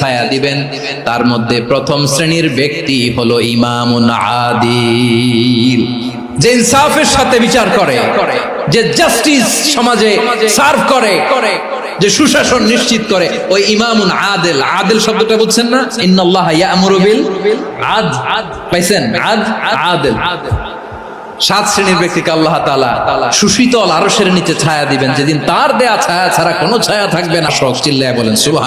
ছায়া দিবেন। তার মধ্যে প্রথম শ্রেণির ব্যক্তি হলো আদিল। যে ইনসাফের সাথে বিচার করে, যে জাস্টিস সমাজে সার্ভ করে, যে সুশাসন নিশ্চিত করে, ওই ইমামুন আদেল। আদেল শব্দটা বুঝছেন না? ইন্নাল্লাহ ইয়ামুরু বিল আদ। পাইছেন? আদ? আদেল। সাত শ্রেণির ব্যক্তিকে আল্লাহ তালা সুশীতল আরশের নিচে ছায়া দিবেন। যেদিন তার দেয়া ছায়া ছাড়া কোনো ছায়া থাকবে না। শখ চিল্লায় বলেন সুবাহ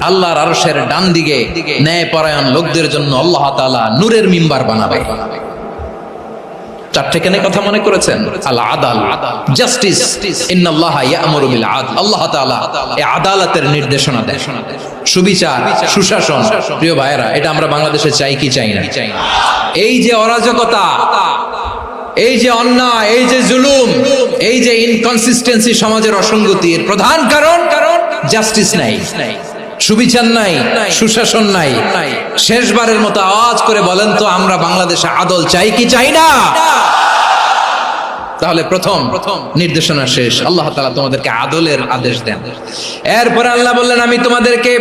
আল্লাহর আরশের ডান দিকে ন্যায় পরায়ণ লোকদের জন্য আল্লাহ তাআলা নূরের মিম্বার বানাবে। চারটেখানে কথা মনে করেছেন? আল আল্লাহ আদালতের নির্দেশনা প্রিয় এটা আমরা বাংলাদেশে চাই কি এই যে অরাজকতা, এই যে এই যে জুলুম, এই যে ইনকনসিস্টেন্সি সমাজের অসঙ্গতির প্রধান কারণ কারণ, জাস্টিস নাই। সুবিচার নাই সুশাসন নাই। শেষবারের মতো আওয়াজ করে বলেন তো আমরা বাংলাদেশে আদল চাই কি চাই না? তাহলে প্রথম প্রথম। নির্দেশনা শেষ। আল্লাহ তাআলা তোমাদেরকে আদলের আদেশ দেন। এরপরে আল্লাহ বললেন আমি তোমাদেরকে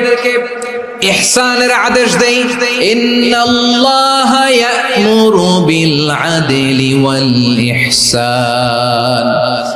ইহসানের আদেশ দেই। ইন্নাল্লাহ ইয়ামুরু বিল আদলি ওয়াল ইহসান।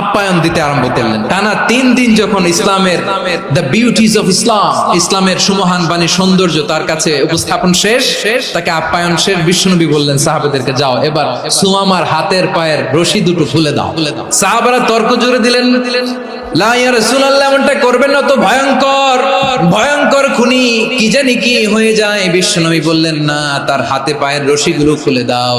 আপ্যায়ন দিতে আরম্ভ করলেন। টানা তিন দিন যখন ইসলামের দ্য বিউটিজ অফ ইসলাম ইসলামের সুমহান বাণী সৌন্দর্য তার কাছে উপস্থাপন শেষ, তাকে আপ্যায়ন শেষ, বিশ্বনবী বললেন, সাহাবেদেরকে যাও, এবার সুমামার হাতের পায়ের রশি দুটো ফুলে দাও। সাহাবারা তর্ক জুড়ে দিলেন, লা ইয়া করবেন না তো ভয়ঙ্কর ভয়ঙ্কর খুনি, কি কি হয়ে যায়? বললেন, না, তার হাতে পায়ের রশিগুলো খুলে দাও।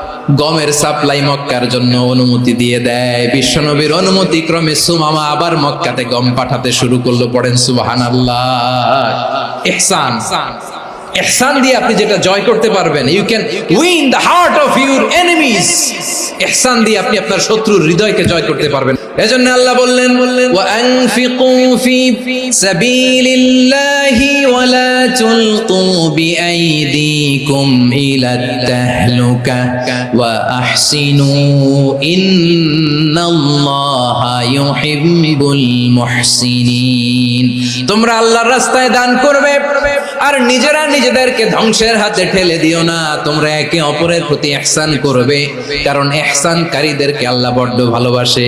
গমের সাপ্লাই মক্কার জন্য অনুমতি দিয়ে দেয়। বিশ্বনবীর অনুমতি ক্রমে সুমামা আবার মক্কাতে গম পাঠাতে শুরু করল, পড়েন সুবাহান আল্লাহ এহসান এহসান দিয়ে আপনি যেটা জয় করতে পারবেন you can win the heart of your enemies এহসান দিয়ে আপনি আপনার শত্রুর হৃদয়কে জয় করতে পারবেন। এজন্য আল্লাহ বললেন, ওয়া আনফিকু ফি সাবিলিল্লাহি ওয়া লা তুলকু বিআইদিকুম ইলা তাহলুকা ওয়া আহসিনু ইন্নাল্লাহা ইউহিব্বুল মুহসিনিন. তোমরা আল্লাহর রাস্তায় দান করবে। আর নিজেরা নিজেদেরকে ধ্বংসের হাতে ঠেলে দিও না। তোমরা একে অপরের প্রতি এহসান করবে, কারণ এহসানকারীদেরকে আল্লাহ বড্ড ভালোবাসে।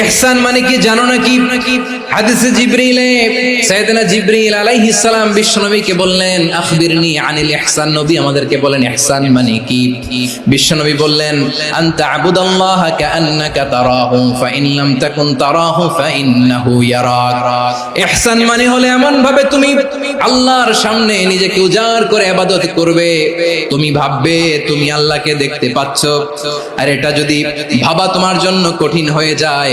ইহসান মানে কি জানো নাকি? হাদিসে জিবরিলে সাইয়েদনা জিবরিল আলাইহিস সালাম বিশ্বনবীকে বললেন, আখবিরনি আনিল ইহসান নবী আমাদেরকে বলেন ইহসান মানে কি? বিশ্বনবী বললেন, আনতা আবুদাল্লাহ কাআন্নাকা তারাহু ফাইন লাম তাকুন তারাহু ফাইন্নাহু ইয়ারাক। ইহসান মানে হলো এমন ভাবে তুমি আল্লাহর সামনে নিজেকে উজাড় করে ইবাদত করবে। তুমি ভাববে তুমি আল্লাহকে দেখতে পাচ্ছ। আর এটা যদি ভাবা তোমার জন্য কঠিন হয়ে যায়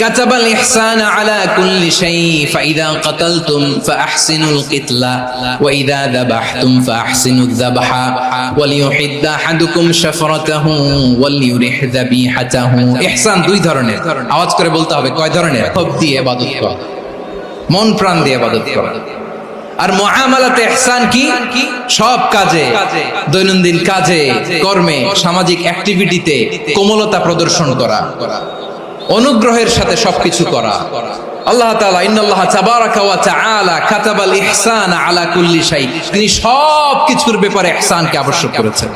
كتب الإحسان على كل شيء فإذا قتلتم فأحسنوا القتلة وإذا ذبحتم فأحسنوا الذبح وليحد أحدكم شفرته وليرح ذبيحته إحسان দুই ধরনের আওয়াজ করে বলতে হবে কয় ধরনের সব দিয়ে ইবাদত করা মন প্রাণ দিয়ে ইবাদত করা আর মুআমালাতে ইহসান কি সব কাজে দৈনন্দিন কাজে কর্মে সামাজিক অ্যাক্টিভিটিতে কোমলতা প্রদর্শন করা অনুগ্রহের সাথে সবকিছু করা। আল্লাহ তাআলা ইন্নাল্লাহ তাবারাকা ওয়া তাআলা কাতাবাল ইহসান আলা কুল্লি শাই। তিনি সব কিছুর ব্যাপারে ইহসানকে আবশ্যক করেছেন।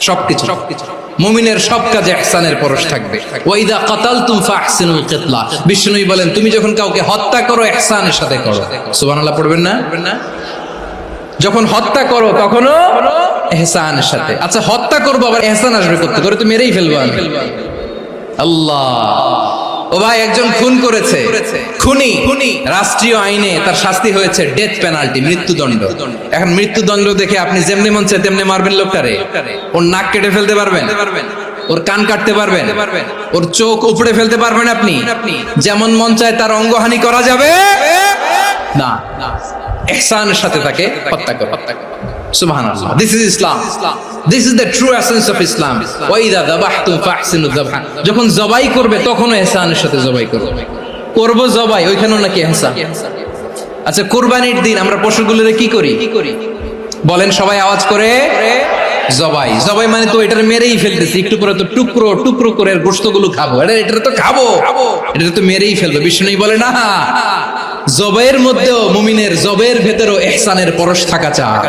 সবকিছু। মুমিনের সব কাজে ইহসানের পরশ থাকবে। ওয়াইদা কাতালতুম ফাহসিনুল কিতলা। বিষ্ণুই বলেন, তুমি যখন কাউকে হত্যা করো, ইহসানের সাথে করো। সুবহানাল্লাহ পড়বেন না? যখন হত্যা করো, তখনও এহসানের সাথে। আচ্ছা হত্যা করব, আবার এহসান আসবে করতে করে তো মেরেই ফেলব আমি। আল্লাহ। ও ভাই, একজন খুন করেছে। খুনি খুনি। রাষ্ট্রীয় আইনে তার শাস্তি হয়েছে ডেথ পেনাল্টি, মৃত্যুদণ্ড। এখন মৃত্যুদণ্ড দেখে আপনি যেমনি মন তেমনি মারবেন লোকটারে। ওর নাক কেটে ফেলতে পারবেন। ওর কান কাটতে পারবেন। ওর চোখ উপড়ে ফেলতে পারবেন আপনি। যেমন মন চায় তার অঙ্গহানি করা যাবে। না। এহসানের সাথে তাকে হত্যা করো হত্যা করো সুবহানাল্লাহ। This is Islam this is the true essence of Islam ওয়াইদা যাবাহতুম ফাহসিনু যাবহা যখন জবাই করবে, তখনও ইহসানের সাথে জবাই করবে। করব জবাই, ওইখানেও নাকি ইহসান আচ্ছা কুরবানির দিন আমরা পশুগুলোরে কি করি? বলেন, সবাই আওয়াজ করে জবাই। জবাই মানে তো এটার মেরেই ফেলতেছি। একটু পরে তো টুকরো টুকরো করে গোস্তগুলো খাব। এটা এটা তো খাব। এটা তো মেরেই ফেলব। বিষ্ণু বলে না। জবের মধ্যেও মুমিনের জবের ভেতরেও এহসানের পরশ থাকা চায়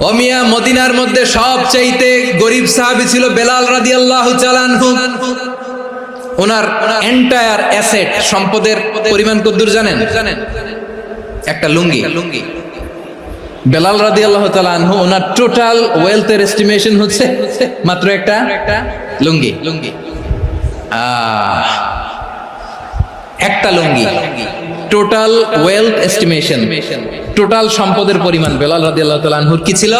অমিয়া মদিনার মধ্যে সব চাইতে গরিব সাহাবি ছিল বেলাল রাদি আল্লাহ চালানহু ওনার এন্টায়ার অ্যাসেট সম্পদের পরিমাণ কদ্দুর জানেন জানেন? একটা লুঙ্গি। লুঙ্গি বেলাল রাদি আল্লাহ তালানহু ওনার টোটাল ওয়েলথের এস্টিমেশন হচ্ছে মাত্র একটা লুঙ্গি। লুঙ্গি একটা লুঙ্গি। টোটাল ওয়েলথ এস্টিমেশন টোটাল সম্পদের পরিমাণ, বেলাল রাদি আল্লাহ তালানহুর কি ছিল?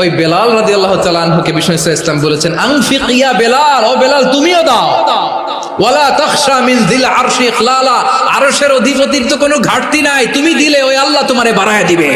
ওই বেলাল রাদি আল্লাহ তালানহুকে বিষ্ণু ইসলাম বলেছেন আংফিক ইয়া বেলাল, ও বেলাল, তুমিও দাও। ওয়ালা তখশা মিন দিল আরশি ইখলালা, আরশের অধিপতির তো কোনো ঘাটতি নাই, তুমি দিলে ওই আল্লাহ তোমারে বাড়ায় দিবে।